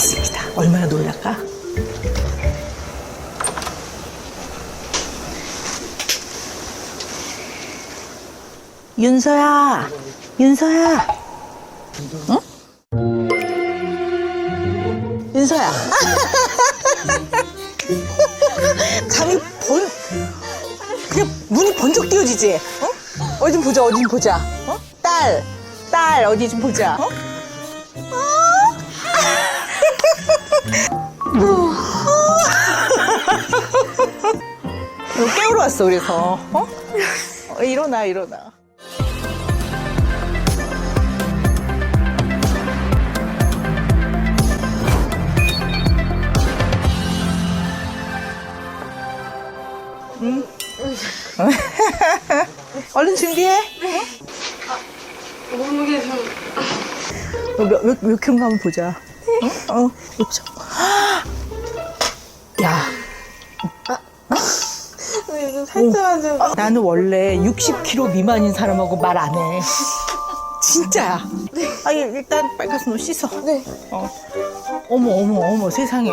됐습니다. 얼마나 놀랄까? 윤서야, 윤서야. 응? 윤서야. 감이 번, 그냥 문이 번쩍 띄어지지? 어? 어디 좀 보자, 어디 좀 보자. 어? 딸, 딸, 어디 좀 보자. 어? 너 깨우러 왔어, 그래서. 어? 어, 일어나, 일어나. 응? 얼른 준비해. 몸무게 좀 어, 몇, 몇, 몇 킬로인가 한번 보자. 어? 어, 보자. 살쪄가지고 나는 원래 60kg 미만인 사람하고 말 안 해. 진짜야. 아, 일- 일단 빨간색 옷 씻어. 네. 어. 어머, 어머, 어머, 세상에.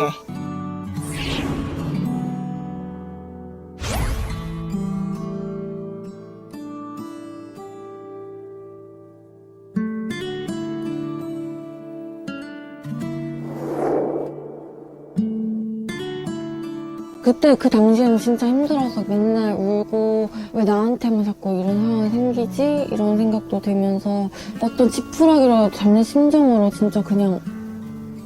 그때 그 당시에는 진짜 힘들어서 맨날 울고 왜 나한테만 자꾸 이런 상황이 생기지? 이런 생각도 들면서 어떤 지푸라기로 잡는 심정으로 진짜 그냥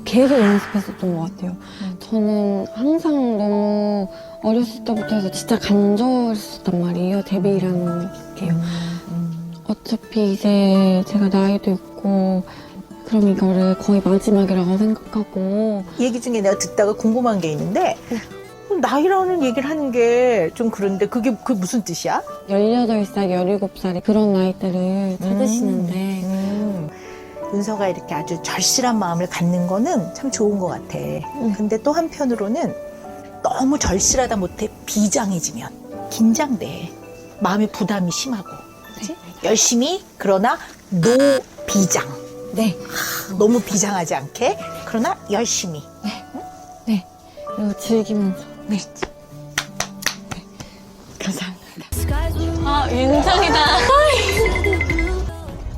계속 연습했었던 것 같아요. 저는 항상 너무 어렸을 때부터 해서 진짜 간절했었단 말이에요. 데뷔라는 게요. 어차피 이제 제가 나이도 있고 그럼 이거를 거의 마지막이라고 생각하고 얘기 중에 내가 듣다가 궁금한 게 있는데, 나이라는 얘기를 하는 게 좀 그런데 그게 그 무슨 뜻이야? 18살, 17살 그런 나이대를 찾으시는데 음. 윤서가 이렇게 아주 절실한 마음을 갖는 거는 참 좋은 것 같아. 근데 또 한편으로는 너무 절실하다 못해 비장해지면 긴장돼. 마음의 부담이 심하고. 그치? 열심히 그러나 노 비장. 네, 너무 비장하지 않게 그러나 열심히. 네 그리고 즐기면서 네, 네. 감사합니다 아 윤정이다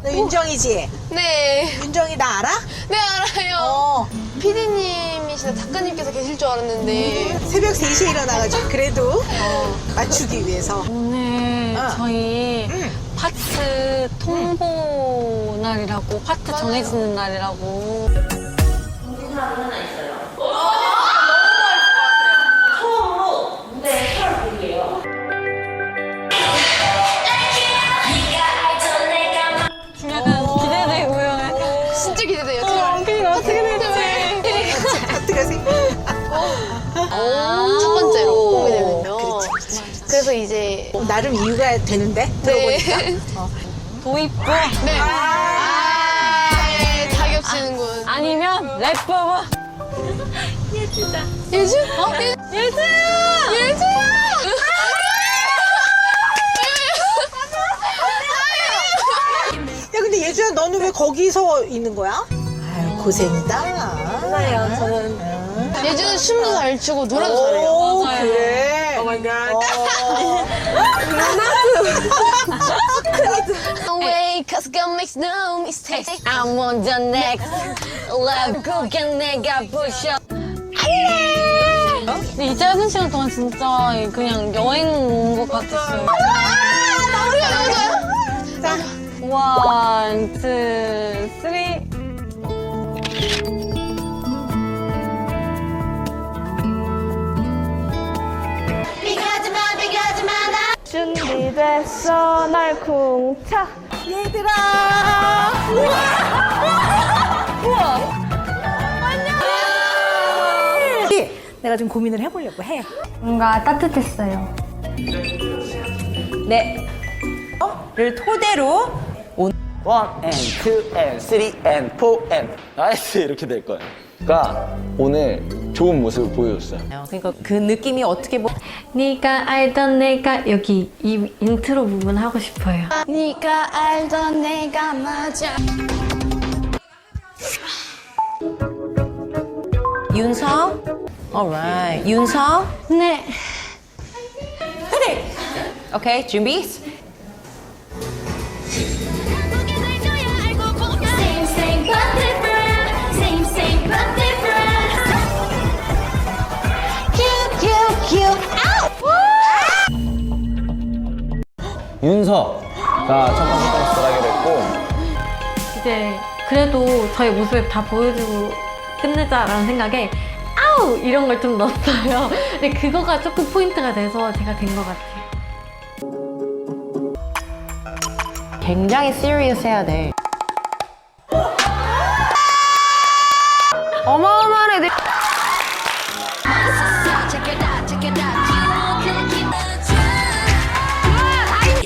너 윤정이지? 네. 윤정이 나 알아? 네 알아요. 어. 피디님이시나 작가님께서 계실 줄 알았는데 새벽 3시에 일어나가지고 그래도 어, 맞추기 위해서. 오늘 어. 저희 응. 파트 통보 날이라고 파트 정해지는 날이라고 약간 이제 나름 이유가 되는데 네. 들어보니까. 도입부 네. 아, 예, 자격 지는군. 아니면 랩부부 예주? 어? 예주야! 예주야! 야 근데 예주야 너는 왜 거기서 있는 거야? 아유 고생이다. 맞아요 저는 예주는 춤도 잘 추고 노래도 잘해요. 오. 그래. 오 마이 갓. Away, cause God makes no mistakes. I'm on the next level 그게 내가 부셔 근데 이 짧은 시간 동안 진짜 그냥 여행 온 것 같았어요 자, 원, 투, 쓰리 준비됐어 날 쿵차 얘들아. 우와. 안녕. 내가 좀 고민을 해보려고 해. 뭔가 따뜻했어요 네. 를 토대로 원, 앤, 투, 앤, 쓰리, 앤, 포, 앤. 나이스 이렇게 될 거예요. 그러니까 오늘 좋은 모습을 보여줬어요. 그러니까 그 느낌이 어떻게 보 네가 알던 내가 여기 이 인트로 부분 하고 싶어요 네가 알던 내가 맞아. 윤서. Alright. 윤서. 네. 오케이. 준비. Same, same, but different. 윤서가 첫 번째 댄스 하게 됐고 이제 그래도 저희 모습을 다 보여주고 끝내자라는 생각에 아우 이런 걸 좀 넣었어요. 근데 그거가 조금 포인트가 돼서 제가 된 것 같아요. 굉장히 serious 해야 돼. 어마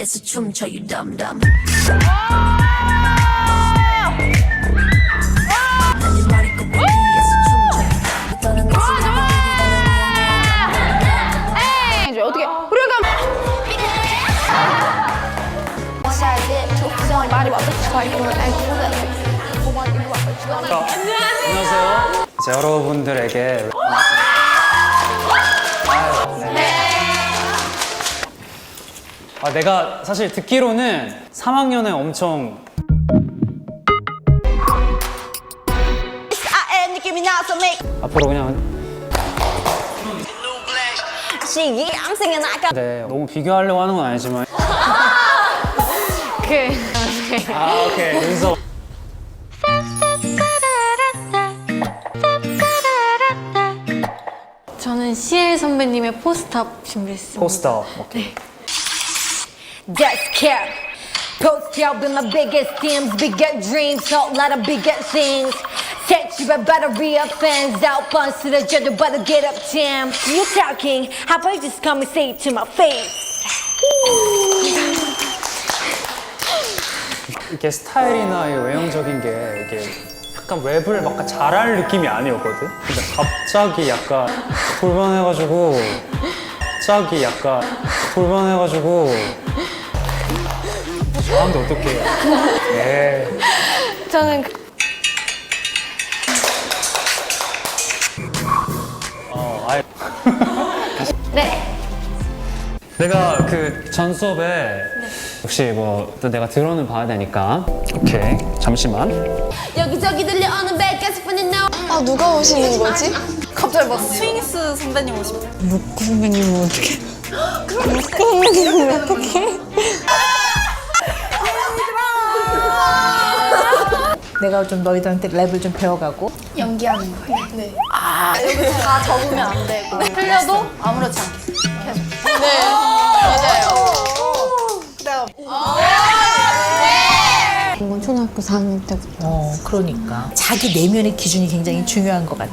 Yes, 춤춰, you dumb dumb. 안녕하세요. 이제 여러분들에게 아, 내가 사실 듣기로는 3학년에 엄청 앞으로 그냥 네, 너무 비교하려고 하는 건 아니지만. 그아 오케이. 윤서 저는 CL 선배님의 포스트업 준비했습니다. 포스터 오케이 Just care. Post out with my biggest themes, bigger dreams, whole lot of bigger things. Set you about to re-offense, out once to the judge, to get up, Tim. You talking? How about you just come and say it to my face? 이렇게 스타일이나 이 외형적인 게 이게 약간 랩을 막 잘할 느낌이 아니었거든. 근데 갑자기 약간 돌변해가지고 갑자기 약간 돌변해가지고 저한테 어떡해. 네. 저는 그- 어, 아이. 네. 내가 그 전 수업에 혹시 뭐 또 내가 들어는 봐야 되니까 오케이 잠시만 여기저기 들려오는 백가스 뿐인 너. 아 누가 오시는 거지? 갑자기 막 스윙스 선배님 오시면 내가 좀 너희들한테 랩을 좀 배워가고. 연기하는 거예요. 네. 아. 여기서 다 적으면 안 되고 틀려도 아무렇지 않게. 계속. 네. 맞아요. 이건 초등학교 4학년 때부터. 어 그러니까. 자기 내면의 기준이 굉장히 중요한 것 같아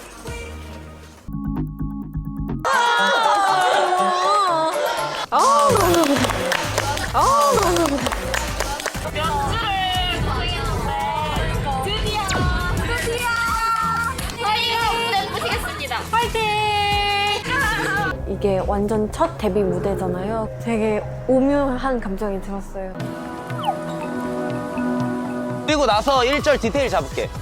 이게 완전 첫 데뷔 무대잖아요. 되게 오묘한 감정이 들었어요. 그리고 나서 1절 디테일 잡을게 리허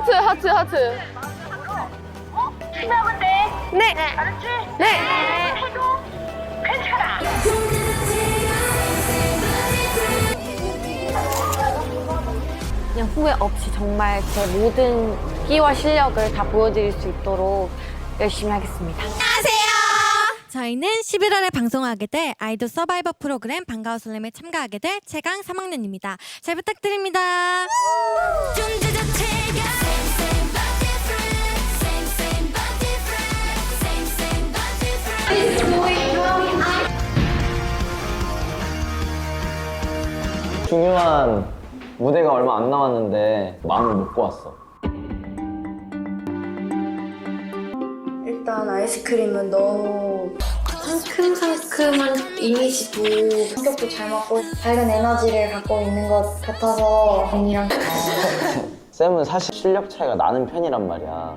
하트 하트 하트. 신나면 돼. 네. 알았지? 네. 해도 괜찮아. 그냥 후회 없이 정말 제 모든 끼와 실력을 다 보여드릴 수 있도록 열심히 하겠습니다. 저희는 11월에 방송하게 될 아이돌 서바이버 프로그램 반가워 설렘에 참가하게 될 최강 3학년입니다. 잘 부탁드립니다. 존재 중요한 무대가 얼마 안 남았는데 마음을 먹고 왔어. 일단 아이스크림은 너무 상큼상큼한 이미지도 성격도 잘 맞고 밝은 에너지를 갖고 있는 것 같아서 언니랑 쌤은 사실 실력 차이가 나는 편이란 말이야.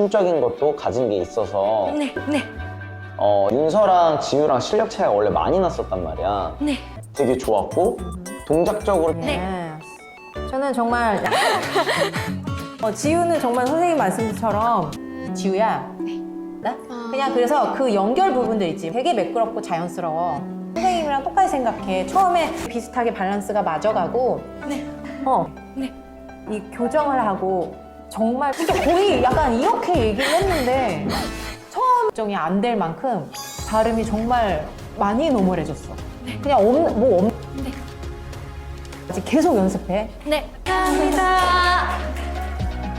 춤적인 것도 가진 게 있어서 네, 네, 어, 윤서랑 지우랑 실력 차이가 원래 많이 났었단 말이야. 네 되게 좋았고 동작적으로 네. 저는 정말 어, 지우는 정말 선생님 말씀처럼 지우야. 나? 그냥 그래서 그 연결 부분들 있지. 되게 매끄럽고 자연스러워. 선생님이랑 똑같이 생각해. 처음에 비슷하게 밸런스가 맞아가고. 네. 어. 네. 이 교정을 하고 정말 진짜 거의 약간 이렇게 얘기를 했는데 처음 정이 안 될 만큼 발음이 정말 많이 노멀해졌어. 그냥 없, 뭐 없. 아직 계속 연습해. 네, 감사합니다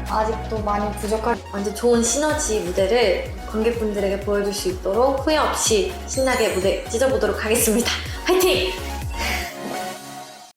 아직도 많이 부족할 완전 좋은 시너지 무대를 관객분들에게 보여줄 수 있도록 후회 없이 신나게 무대 찢어보도록 하겠습니다. 화이팅!